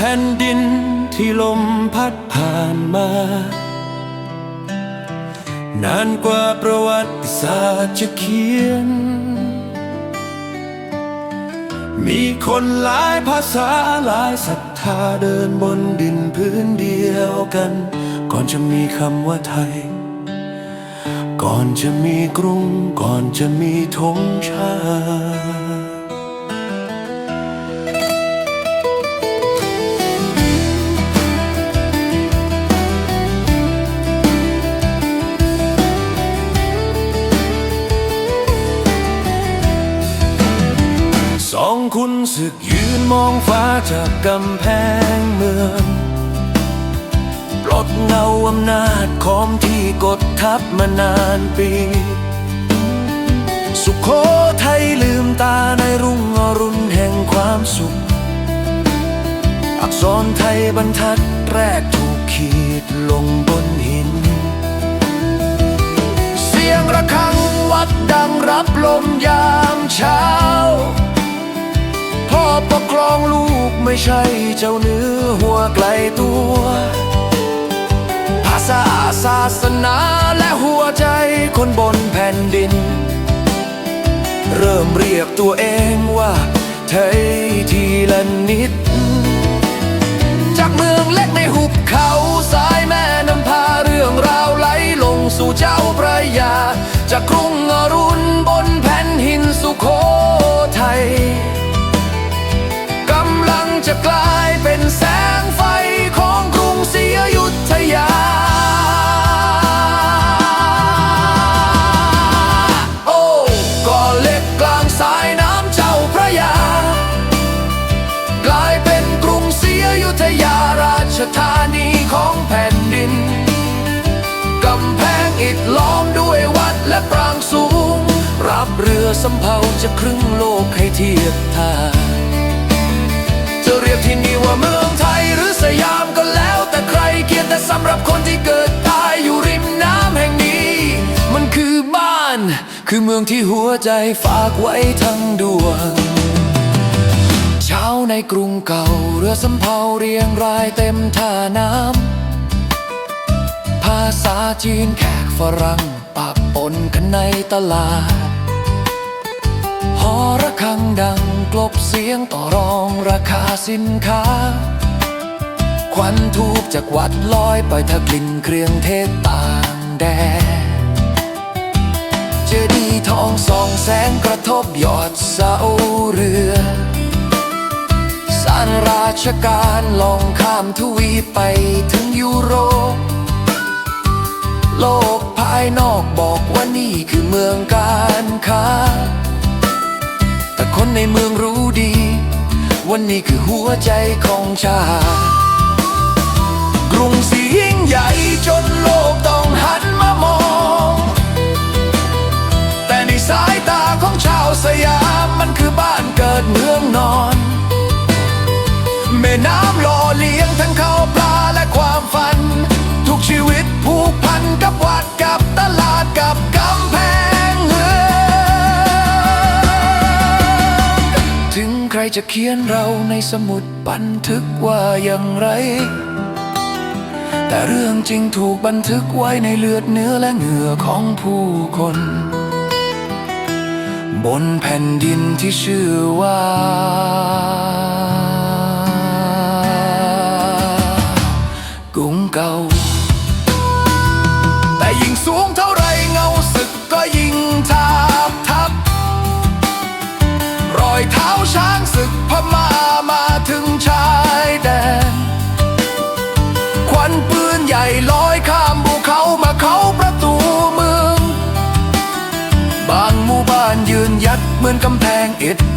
แผ่นดินที่ลมพัดผ่านมา นานกว่าประวัติศาสตร์จะเขียน มีคนหลายภาษาหลายศรัทธาเดินบนดินพื้นเดียวกัน ก่อนจะมีคำว่าไทย ก่อนจะมีกรุง ก่อนจะมีธงชาติ จากกำแพงเมือง ปลดเงาอำนาจของที่กดทับมานานปี สุขโขทัยลืมตาในรุ่งอรุณแห่งความสุข อักษรไทยบรรทัดแรกถูกขีดลงบนหิน เสียงระฆังวัดดังรับลมยามเช้า พ่อปกครองลูกไม่ใช่เจ้าเนื้อหัวไกลตัว ภาษาศาสนาและหัวใจคนบนแผ่นดิน เริ่มเรียกตัวเองว่าไทยทีละนิด จากเมืองเล็กในหุบเขาสายแม่นำพาเรื่องราวไหลลงสู่เจ้าพระยา จากกรุงอรุณบนแผ่นหินสุโขทัย จะกลายเป็นแสงไฟของกรุงศรีอยุธยา โอ้ก่อเล็กกลางสายน้ำเจ้าพระยา กลายเป็นกรุงศรีอยุธยาราชธานีของแผ่นดิน กำแพงอิฐล้อมด้วยวัดและปรางสูง รับเรือสำเภาจะครึ่งโลกให้เทียบท่าจะเรียกที่นี่ ว่าเมืองไทยหรือสยามก็แล้ว แต่ใครเกียรติแต่สำหรับคนที่เกิดตายอยู่ริมน้ำแห่งนี้ มันคือบ้าน คือเมืองที่หัวใจฝากไว้ทั้งดวง เช้าในกรุงเก่าเรือสำเภาเรียงรายเต็มท่าน้ำภาษาจีนแขกฝรั่งปะปนกันในตลาดหอระ ดังกลบเสียงต่อรองราคาสินค้า ควันทูบจากวัดลอยไปถ้ากลิ่นเครื่องเทศต่างแดนเจดีย์ทองสองแสงกระทบยอดเสาเรือสารราชการลองข้ามทวีไปถึงยุโรป โลกภายนอกบอกว่านี่คือเมืองการค้า ในเมืองรู้ดีว่านี่คือหัวใจของชาติกรุงศรียิ่งใหญ่จนโลกต้องหันมามอง แต่ในสายตาของชาวสยามมันคือบ้านเกิดเมืองนอน แม่น้ำหล่อเลี้ยงทั้งข้าวปลาและความฝัน ทุกชีวิตผูกพันกับวัด จะเขียนเราในสมุดบันทึกว่าอย่างไร แต่เรื่องจริงถูกบันทึกไว้ในเลือดเนื้อและเหงื่อของผู้คน บนแผ่นดินที่ชื่อว่า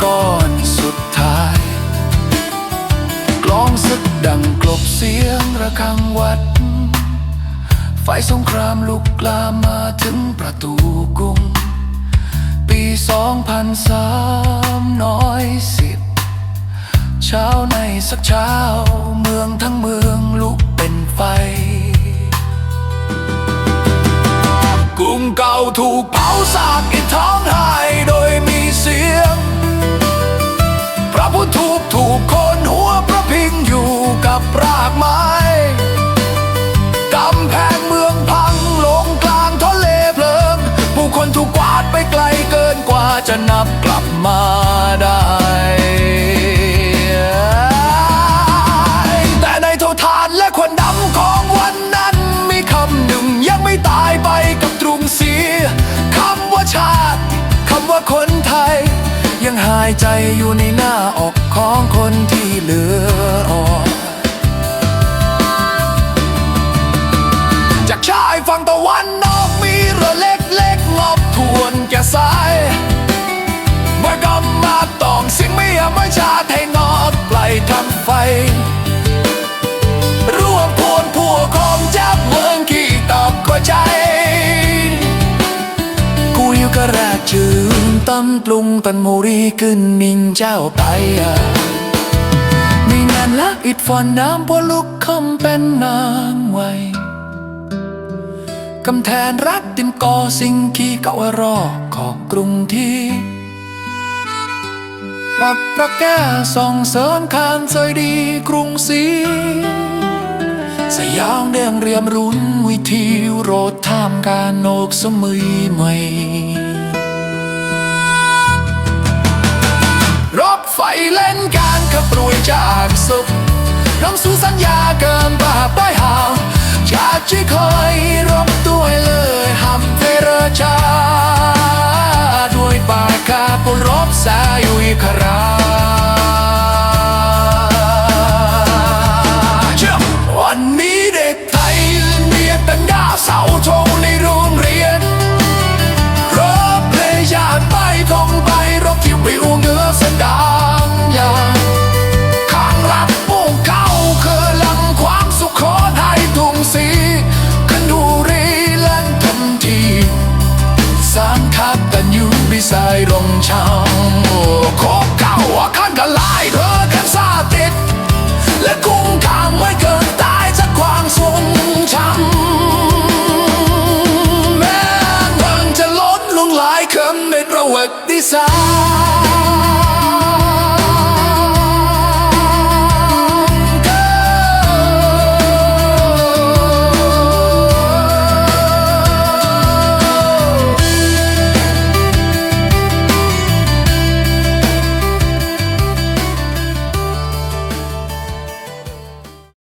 ก้อนสุดท้าย กลองศึกดังกลบเสียงระฆังวัด ไฟสงครามลุกลามมาถึงประตูกรุง ปีสองพันสามน้อยสิบเช้าในสักเช้าเมืองทั้งเมือง จะนับกลับมาได้แต่ในโททานและควันดำของวันนั้น มีคำหนึ่งยังไม่ตายไปกับตรุงสีคำว่าชาติคำว่าคนไทย ยังหายใจอยู่ในหน้าอกของคนที่เหลือออกจากชายฝั่งตะวัน ทำไฟ ร่วมพวนผัวของจับเมืองขี้ตอกก็ใจ กูอยู่กระแรกจืนตำปรุงตันโมรีขึ้นนิ่งเจ้าไปอะมีงานลักอิดฟอนน้ำพอลุกคำเป็นน้ำไว้กำแทนรักติมกอสิ่งขี้เก่ารอของกรุงที่ ปักประแก้ส่องเสริมคานเสยดีกรุงศรีสยามเดียงเรียมรุนวิธีโรดท่ามการโนกสมุยใหม่รถไฟเล่นการขับรวยจากสุขน้ำสู่สัญญาเกินบาปได้หาวชาติที่เคยรบตัวยเลยหำเฟรชา ด้วยปาำ